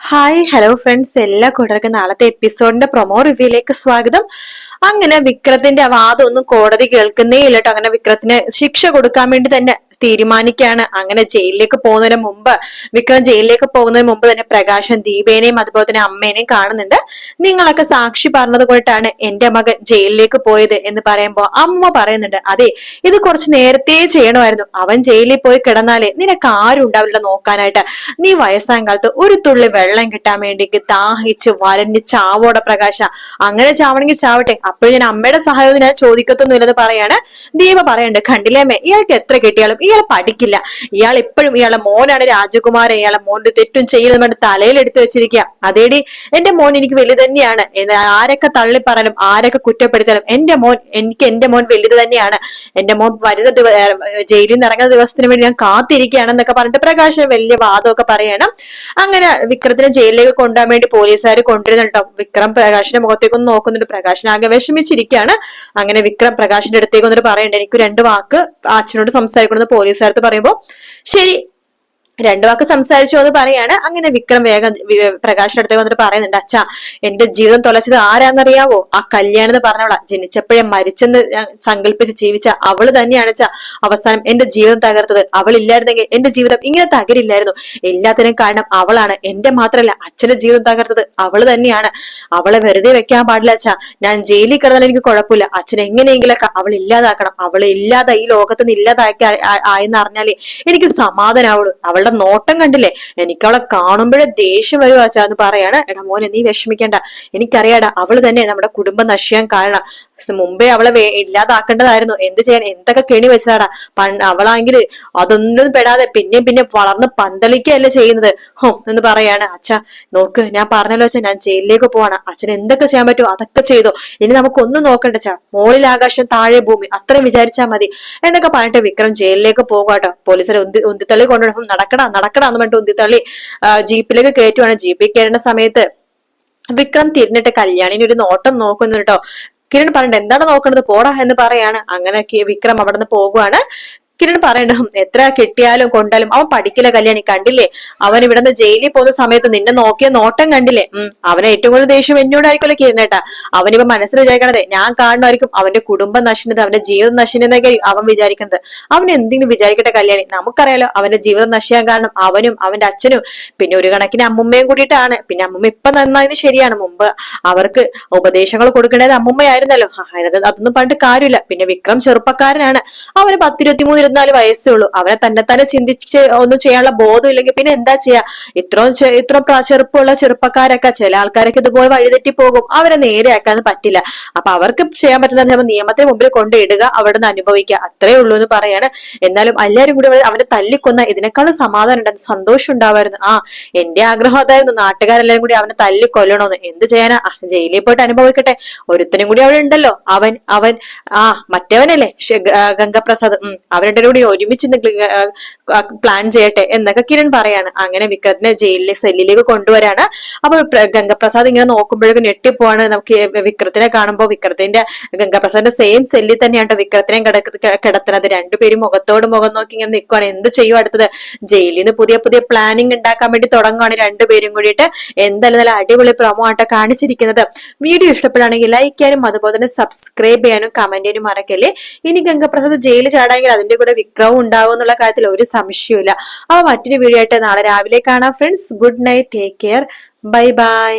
Hi hello friends എല്ലാ കൂട്ടർക്കും നാളത്തെ എപ്പിസോഡിന്റെ പ്രൊമോ റിവ്യൂയിലേക്ക് സ്വാഗതം. അങ്ങനെ വിക്രത്തിന്റെ വാദം ഒന്നും കോടതി കേൾക്കുന്നേ ഇല്ല കേട്ടോ അങ്ങനെ വിക്രത്തിന് ശിക്ഷ കൊടുക്കാൻ വേണ്ടി തന്നെ തീരുമാനിക്കുകയാണ് അങ്ങനെ ജയിലിലേക്ക് പോകുന്നതിന് മുമ്പ് വിക്രം ജയിലിലേക്ക് പോകുന്നതിന് മുമ്പ് തന്നെ പ്രകാശൻ ദീപേനെയും അതുപോലെ തന്നെ അമ്മേനെയും കാണുന്നുണ്ട്. നിങ്ങളൊക്കെ സാക്ഷി പറഞ്ഞത് കൊണ്ടാണ് എന്റെ മകൻ ജയിലിലേക്ക് പോയത് എന്ന് പറയുമ്പോൾ അമ്മ പറയുന്നുണ്ട് അതെ ഇത് കുറച്ച് നേരത്തെ ചെയ്യണമായിരുന്നു. അവൻ ജയിലിൽ പോയി കിടന്നാലേ നിനക്ക് ആരും ഉണ്ടാവില്ല നോക്കാനായിട്ട്. നീ വയസ്സാം കാലത്ത് ഒരു തുള്ളി വെള്ളം കിട്ടാൻ വേണ്ടി ദാഹിച്ച് വരഞ്ഞ് ചാവോടെ പ്രകാശ. അങ്ങനെ ചാവണമെങ്കിൽ ചാവട്ടെ. അപ്പോഴും ഞാൻ അമ്മയുടെ സഹായം ഞാൻ ചോദിക്കത്തൊന്നുമില്ലെന്ന് പറയാണ് ദീപ പറയണ്ട് കണ്ടില്ലേ അമ്മേ ഇയാൾക്ക് എത്ര കിട്ടിയാലും ഇയാൾ പഠിക്കില്ല. ഇയാൾ എപ്പോഴും ഇയാളെ മോനാണ് രാജകുമാരൻ. ഇയാളെ മോന്റെ തെറ്റും ചെയ്യുന്നത് നമ്മുടെ എടുത്തു വെച്ചിരിക്കുക അതേടി എന്റെ മോൻ എനിക്ക് വലുത് തന്നെയാണ്. ആരൊക്കെ തള്ളി പറഞ്ഞാലും ആരൊക്കെ കുറ്റപ്പെടുത്താനും എന്റെ മോൻ എനിക്ക് എന്റെ മോൻ വലുത് തന്നെയാണ്. എന്റെ മോൻ വരുന്ന ജയിലിൽ നിന്ന് ഇറങ്ങുന്ന ദിവസത്തിന് വേണ്ടി ഞാൻ കാത്തിരിക്കുകയാണ് എന്നൊക്കെ പറഞ്ഞിട്ട് പ്രകാശൻ വലിയ വാദമൊക്കെ പറയണം. അങ്ങനെ വിക്രത്തിനെ ജയിലിലേക്ക് കൊണ്ടുപോകാൻ വേണ്ടി പോലീസുകാർ കൊണ്ടുവരുന്നുണ്ടോ വിക്രം പ്രകാശിന്റെ മുഖത്തേക്ക് ഒന്ന് നോക്കുന്നുണ്ട്. പ്രകാശൻ ആകെ വിഷമിച്ചിരിക്കുകയാണ്. അങ്ങനെ വിക്രം പ്രകാശിന്റെ അടുത്തേക്ക് വന്നിട്ട് പറയണ്ട എനിക്ക് രണ്ട് വാക്ക് അച്ഛനോട് സംസാരിക്കണമെന്ന് പോലീസുകാരത്ത് പറയുമ്പോൾ ശരി രണ്ടു വാക്ക് സംസാരിച്ചു എന്ന് പറയാണ്. അങ്ങനെ വിക്രം വേഗം പ്രകാശിന്റെ അടുത്തേക്ക് വന്നിട്ട് പറയുന്നുണ്ട് അച്ഛാ എന്റെ ജീവിതം തുളച്ചത് ആരാന്നറിയാവോ? ആ കല്യാണം എന്ന് പറഞ്ഞവളാ. ജനിച്ചപ്പോഴേ മരിച്ചെന്ന് സങ്കല്പിച്ച് ജീവിച്ച അവൾ തന്നെയാണ് അച്ഛാ. അവസാനം എന്റെ ജീവിതം തകർത്തത്. അവൾ ഇല്ലായിരുന്നെങ്കിൽ എന്റെ ജീവിതം ഇങ്ങനെ തകരില്ലായിരുന്നു. എല്ലാത്തിനും കാരണം അവളാണ്. എന്റെ മാത്രമല്ല അച്ഛന്റെ ജീവിതം തകർത്തത് അവൾ തന്നെയാണ്. അവളെ വെറുതെ വെക്കാൻ പാടില്ല അച്ഛാ. ഞാൻ ജയിലിൽ കിടന്നാൽ എനിക്ക് കുഴപ്പമില്ല. അച്ഛൻ എങ്ങനെയെങ്കിലൊക്കെ അവൾ ഇല്ലാതാക്കണം. അവൾ ഇല്ലാതെ ഈ ലോകത്ത് നിന്ന് ഇല്ലാതാക്കി ആയെന്ന് അറിഞ്ഞാലേ എനിക്ക് സമാധാനാവുള്ളൂ. അവളുടെ നോട്ടം കണ്ടില്ലേ? എനിക്ക് അവളെ കാണുമ്പോഴേ ദേഷ്യം വരും അച്ഛാ എന്ന് പറയാണ്. എടാ മോനെ നീ വിഷമിക്കണ്ട. എനിക്കറിയാടാ അവൾ തന്നെ നമ്മുടെ കുടുംബം നശിക്കാൻ കാരണം. മുമ്പേ അവളെ ഇല്ലാതാക്കേണ്ടതായിരുന്നു. എന്ത് ചെയ്യാൻ? എന്തൊക്കെ കെണി വെച്ചതാടാ? പണ്ട് അവളാണെങ്കിൽ അതൊന്നും പെടാതെ പിന്നെയും പിന്നെ വളർന്ന് പന്തളിക്കുകയല്ലേ ചെയ്യുന്നത്. ഹോ എന്ന് പറയാണ്. അച്ഛ നോക്ക് ഞാൻ പറഞ്ഞല്ലോ അച്ഛൻ ഞാൻ ജയിലിലേക്ക് പോവാണ്. അച്ഛൻ എന്തൊക്കെ ചെയ്യാൻ പറ്റുമോ അതൊക്കെ ചെയ്തോ. ഇനി നമുക്ക് ഒന്നും നോക്കണ്ട അച്ഛാ. മോളിൽ ആകാശം താഴെ ഭൂമി അത്രയും വിചാരിച്ചാൽ മതി. എന്നൊക്കെ പറഞ്ഞിട്ട് വിക്രം ജയിലിലേക്ക് പോകാട്ടോ പോലീസിനെ ഉന്തി ഉന്തിത്തള്ളി കൊണ്ടുവരും നടക്കടാ നടക്കടാ എന്ന് പറഞ്ഞിട്ട് ഉന്തിത്തള്ളി ജീപ്പിലേക്ക് കയറ്റുവാണ്. ജീപ്പിൽ കയറേണ്ട സമയത്ത് വിക്രം തിരിഞ്ഞിട്ട് കല്യാണിന് ഒരു നോട്ടം നോക്കുന്നു കേട്ടോ. കിരൺ പറഞ്ഞിട്ട് എന്താണ് നോക്കണത്? പോടാ എന്ന് പറയാണ്. അങ്ങനെ വിക്രം അവിടെ നിന്ന് പോകുവാണ്. കിരൺ പറയണ്ട "ഹും, എത്ര കിട്ടിയാലും കൊണ്ടാലും അവൻ പഠിക്കില്ല കല്യാണി കണ്ടില്ലേ? അവൻ ഇവിടുന്ന് ജയിലിൽ പോകുന്ന സമയത്ത് നിന്നെ നോക്കിയ നോട്ടം കണ്ടില്ലേ? ഉം അവന് ഏറ്റവും കൂടുതൽ ദേഷ്യം എന്നോടായിരിക്കുമല്ലോ കിരണേട്ടാ അവനിപ്പോ മനസ്സിൽ വിചാരിക്കണത് ഞാൻ കാണുമായിരിക്കും അവന്റെ കുടുംബം നശിക്കുന്നത് അവന്റെ ജീവിതം നശിക്കുന്നതൊക്കെ അവൻ വിചാരിക്കുന്നത് അവൻ എന്തെങ്കിലും വിചാരിക്കട്ടെ കല്യാണി? നമുക്കറിയാലോ അവന്റെ ജീവിതം നശിക്കാൻ കാരണം അവനും അവന്റെ അച്ഛനും പിന്നെ ഒരു കണക്കിന് അമ്മുമ്മയും കൂടിയിട്ടാണ്. പിന്നെ അമ്മുമ്മ ഇപ്പൊ നന്നായത് ശരിയാണ്. മുമ്പ് അവർക്ക് ഉപദേശങ്ങൾ കൊടുക്കേണ്ടത് അമ്മുമ്മയായിരുന്നല്ലോ. അതൊന്നും പണ്ട് കാര്യമില്ല. പിന്നെ വിക്രം ചെറുപ്പക്കാരനാണ്. അവന് പത്തിരുപത്തിമൂന്ന് ഇരുപത്തിനാല് വയസ്സേ ഉള്ളൂ. അവനെ തന്നെ തന്നെ ചിന്തിച്ച് ഒന്നും ചെയ്യാനുള്ള ബോധം ഇല്ലെങ്കിൽ പിന്നെ എന്താ ചെയ്യാ? ഇത്ര ഇത്രയും ചെറുപ്പമുള്ള ചെറുപ്പക്കാരൊക്കെ ചില ആൾക്കാരൊക്കെ ഇതുപോലെ വഴിതെറ്റി പോകും. അവരെ നേരെയാക്കാൻ പറ്റില്ല. അപ്പൊ അവർക്ക് ചെയ്യാൻ പറ്റുന്ന നിയമത്തിന് മുമ്പിൽ കൊണ്ടിടുക അവിടെ നിന്ന് അനുഭവിക്കുക. അത്രേ ഉള്ളൂ എന്ന് പറയാണ്. എന്നാലും എല്ലാരും കൂടി അവനെ തല്ലിക്കൊന്ന ഇതിനേക്കാളും സമാധാനം ഉണ്ടായിരുന്നു സന്തോഷം ഉണ്ടാവായിരുന്നു. ആ എന്റെ ആഗ്രഹം അതായിരുന്നു നാട്ടുകാരെല്ലാരും കൂടി അവനെ തല്ലിക്കൊല്ലണമെന്ന് എന്ത് ചെയ്യാനാ? ജയിലിൽ പോയിട്ട് അനുഭവിക്കട്ടെ. ഒരുത്തനും കൂടി അവിടെ ഉണ്ടല്ലോ. അവൻ അവൻ ആ മറ്റവനല്ലേ? ഗംഗപ്രസാദ്. ഉം കൂടി ഒരുമിച്ച് പ്ലാൻ ചെയ്യട്ടെ എന്നൊക്കെ കിരൺ പറയാണ്. അങ്ങനെ വിക്രത്തിനെ ജയിലിലെ സെല്ലിലേക്ക് കൊണ്ടുവരാണ്. അപ്പൊ പ്ര- ഗംഗപ്രസാദ് ഇങ്ങനെ നോക്കുമ്പോഴേക്കും ഞെട്ടിപ്പോവാണ്. നമുക്ക് വിക്രത്തിനെ കാണുമ്പോൾ വിക്രത്തിന്റെ ഗംഗപ്രസാദിന്റെ സെയിം സെല്ലിൽ തന്നെയാണ് വിക്രത്തിനെ കിടക്ക കിടത്തുന്നത്. രണ്ടുപേരും മുഖത്തോട് മുഖം നോക്കി ഇങ്ങനെ നിൽക്കുവാണ് എന്ത് ചെയ്യും അടുത്തത്? ജയിലിൽ നിന്ന് പുതിയ പുതിയ പ്ലാനിങ് ഉണ്ടാക്കാൻ വേണ്ടി തുടങ്ങുവാണ് രണ്ടുപേരും കൂടിയിട്ട്. എന്തായാലും നല്ല അടിപൊളി പ്രൊമോ ആട്ടോ കാണിച്ചിരിക്കുന്നത്. വീഡിയോ ഇഷ്ടപ്പെടുകയാണെങ്കിൽ ലൈക്ക് ചെയ്യാനും അതുപോലെ തന്നെ സബ്സ്ക്രൈബ് ചെയ്യാനും കമന്റ് ചെയ്യാനും മറക്കല്ലേ. ഇനി ഗംഗപ്രസാദ് ജയിലിൽ ചാടാമെങ്കിൽ അതിന്റെ കൂടെ വിക്രവും ഉണ്ടാവും എന്നുള്ള കാര്യത്തിൽ ഒരു സംശയവുമില്ല. അപ്പൊ മറ്റൊരു വീഡിയോ ആയിട്ട് നാളെ രാവിലെ കാണാം. Friends good night take care bye bye